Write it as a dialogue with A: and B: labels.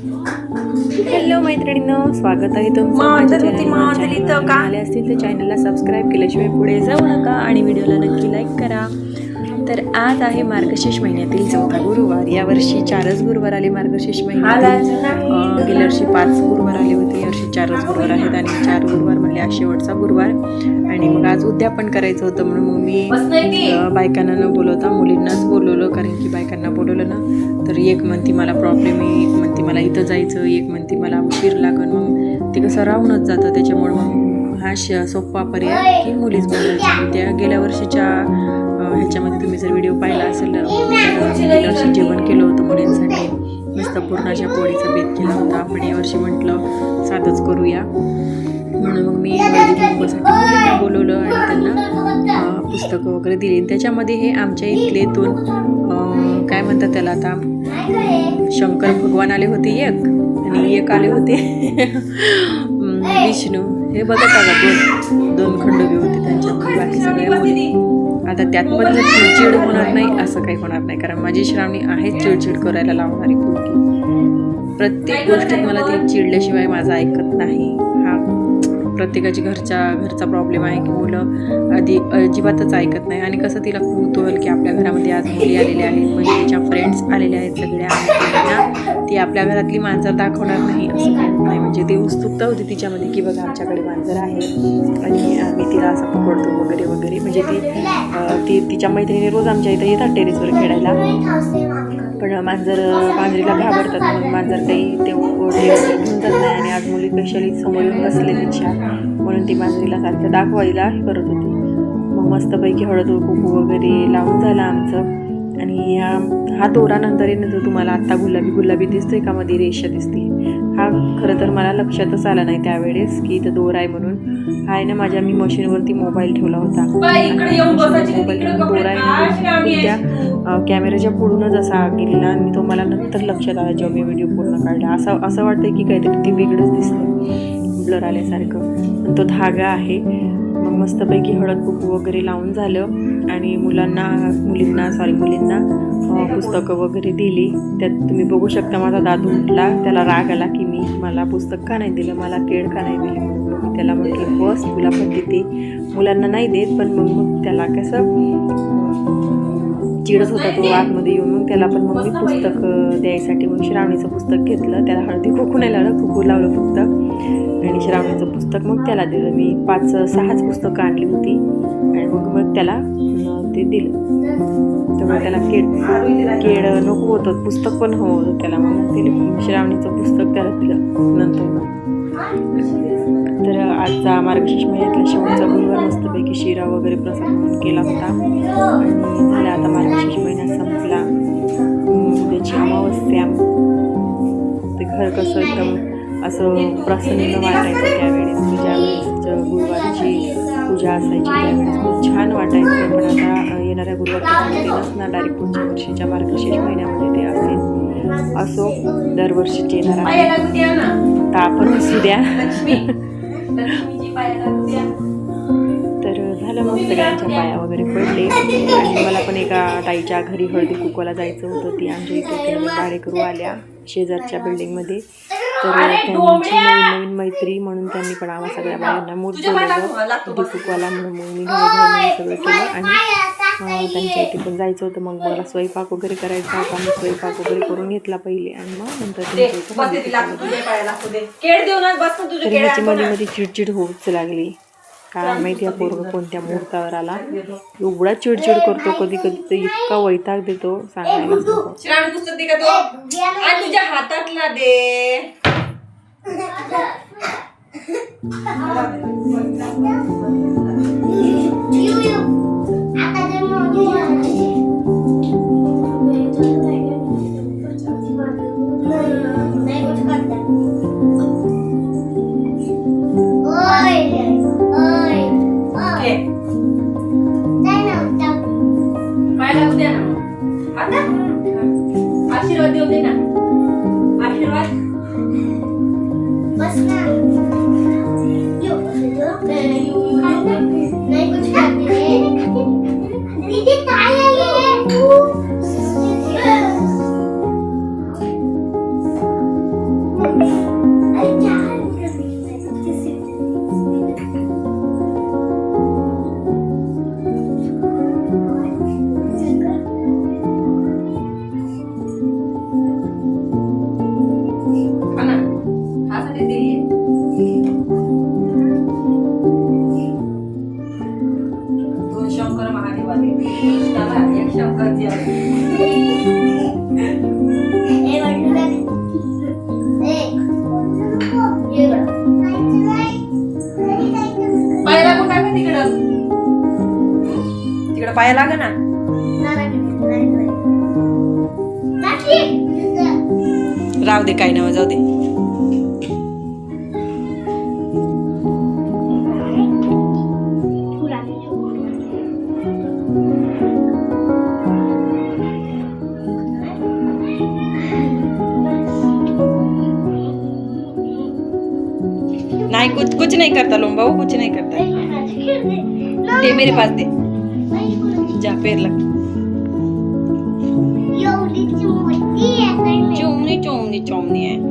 A: Hello मैत्रिणींनो. स्वागत आहे तुमचं? आले असतील तर चॅनलला सबस्क्राईब केल्याशिवाय पुढे जाऊ नका आणि व्हिडिओला नक्की लाईक करा. तर आज आहे मार्गशीर्ष महिन्यातील चौथा गुरुवार. यावर्षी चारच गुरुवार आले मार्गशीर्ष महिन्यात गेल्या वर्षी पाच गुरुवार आले होते. यावर्षी चारच गुरुवार आहेत आणि चार गुरुवार म्हणले आज शेवटचा गुरुवार. आणि मग आज उद्यापन करायचं होतं म्हणून मग मी बायकांना न बोलवता मुलींनाच बोलवलं कारण की बायकांना बोलवलं ना. तर एक म्हणती मला प्रॉब्लेम आहे एक म्हणती मला इथं जायचं एक म्हणती मला उशीर लागन. मग ते कसं राहूनच जातं. त्याच्यामुळे मग हा श सोपा पर्याय की मुलीच बोलायचं त्या गेल्या वर्षीच्या ह्याच्यामध्ये तुम्ही जर व्हिडिओ पाहिला असेल तर वर्षी जेवण केलं होतं मुलींसाठी. मस्त पूर्णाच्या पोळीचा बेत केला होता. आपण यावर्षी म्हटलं साधंच करूया. म्हणून मग मी मुलींना बोलवलं आणि त्यांना पुस्तकं वगैरे दिली. त्याच्यामध्ये हे आमच्या इथले दोन काय म्हणतात त्याला आता? शंकर भगवान आले होते एक आणि एक आले होते. विष्णू. हे बघत आला दोन दोन खंडोबी होते त्यांच्यामध्ये. बाकी सगळ्या आता त्यात पण जर चिडचिड होणार नाही असं काही होणार नाही. कारण माझी श्रावणी आहेच चिडचिड करायला लावणारी पोरगी. प्रत्येक गोष्टीत मला ती चिडल्याशिवाय माझं ऐकत नाही. प्रत्येकाची घरच्या घरचा प्रॉब्लेम आहे की मुलं आधी अजिबातच ऐकत नाही. आणि कसं तिला कुतूहल की आपल्या घरामध्ये आज मुली आलेल्या आहेत म्हणजे तिच्या फ्रेंड्स आलेल्या आहेत सगळ्या. आहेत ती आपल्या घरातली मांजर दाखवणार नाही असं. नाही म्हणजे ती उत्सुकता होती तिच्यामध्ये की बघा आमच्याकडे मांजर आहे. आणि आम्ही तिला असं पकडतो वगैरे वगैरे. म्हणजे ती ती तिच्या मैत्रिणी रोज आमच्या इथं येतात टेरेसवर खेळायला. पण मांजर मांजरीला घाबरतात म्हणून मांजर काही ते ओढले वगैरे घेऊन जात नाही आणि आज मुली स्पेशली समोर येऊन बसले तिच्या म्हणून ती मांजरीला सारखं दाखवायला हे करत होती. मग मस्तपैकी हळद कुकू वगैरे लावून झालं आमचं. आणि हा हा दोरा नंतर जो तुम्हाला आत्ता गुलाबी गुलाबी दिसतोय का? मध्ये रेषा दिसते. हा खरं तर मला लक्षातच आला नाही त्यावेळेस की इथं दोरा आहे म्हणून. आहे ना माझ्या मी मशीनवरती मोबाईल ठेवला होता. मोबाईल दोरा आहे त्या कॅमेऱ्याच्या पुढूनच असा गेलेला आणि तो मला नंतर लक्षात आला जेव्हा मी व्हिडिओ पूर्ण काढला. असं असं वाटतं की काहीतरी ती वेगळंच दिसतं ब्लर आल्यासारखं. तो धागा आहे. मग मस्तपैकी हळद कुकू वगैरे लावून झालं आणि मुलांना मुलींना सॉरी मुलींना पुस्तकं वगैरे दिली. त्यात तुम्ही बघू शकता माझा दादू उठला त्याला राग आला की मी मला पुस्तक का नाही दिलं मला केळ का नाही दिली म्हणून. मग मी त्याला म्हटलं बस तुला पण देते. मुलांना नाही देत पण मग मग त्याला कसं चिडत होता तो आतमध्ये येऊन. मग त्याला पण मग मी पुस्तक द्यायसाठी मग श्रावणीचं पुस्तक घेतलं. त्याला हळदी कुकू नाही लावलं कुकू लावलं फक्त. आणि श्रावणीचं पुस्तक मग त्याला दिलं. मी पाच सहाच पुस्तकं आणली होती. आणि मग मग त्याला ते दिलं. त्यामुळे त्याला केड केड नको होतं. पुस्तक पण हवं होतं त्याला. मग ते श्रावणीचं पुस्तक त्याला दिलं. नंतर आजचा मार्गशीर्ष महिन्यातला शेवटचा गुरुवार मस्तपैकी शिरा वगैरे प्रसाद म्हणून केला होता. आणि झाला आता मार्गशीर्ष महिना संपला. उद्याची अमावस्या ते घर कसं एकदम असं प्रसन्न वाटायचं त्यावेळेस म्हणजे ज्यावेळेस गुरुवारची पूजा असायची त्यावेळेस खूप छान वाटायचं. पण आता येणाऱ्या गुरुवारपासून ते नसणार डायरेक्ट पुढच्या वर्षीच्या मार्गशीर्ष महिन्यामध्ये ते असेल. असो दरवर्षीचे येणार आहे. आपण असू द्या. सगळ्यांच्या पाया वगैरे पडले. आणि मला पण एका ताईच्या घरी हळदी कुकवाला जायचं होतं. ती आमच्या इथे तीन भाडेकरू आल्या शेजारच्या बिल्डिंगमध्ये. तर त्यांची नवीन नवीन मैत्री म्हणून त्यांनी पण आम्हा सगळ्या बायांना मूड बोलवलं हळदी कुकवाला म्हणून मग मी घरी सगळं केलं. आणि त्यांच्या इथे पण जायचं होतं. मग मला स्वयंपाक वगैरे करायचा होता. मी स्वयंपाक वगैरे करून घेतला पहिले. आणि मग नंतर
B: दे,
A: त्यांच्या इथे तर ह्याची मध्ये. मध्ये चिडचिड होऊच लागली. काय माहिती या पोरग कोणत्या मुहूर्तावर आला? एवढा चिडचिड करतो कधी कधी तर इतका वैताग देतो सांगायलाच नको.
B: श्रावणी पुस्तक दे का तो आणि तुझ्या हातातला दे. घे. पाया लाग ना.
C: राहू दे काही नाव जाऊ दे. नहीं कुछ कुछ नहीं करता लोम्बा वो कुछ नहीं करता. दे मेरे पास दे. जा पैर लग चुमनी चुमनी चुमनी है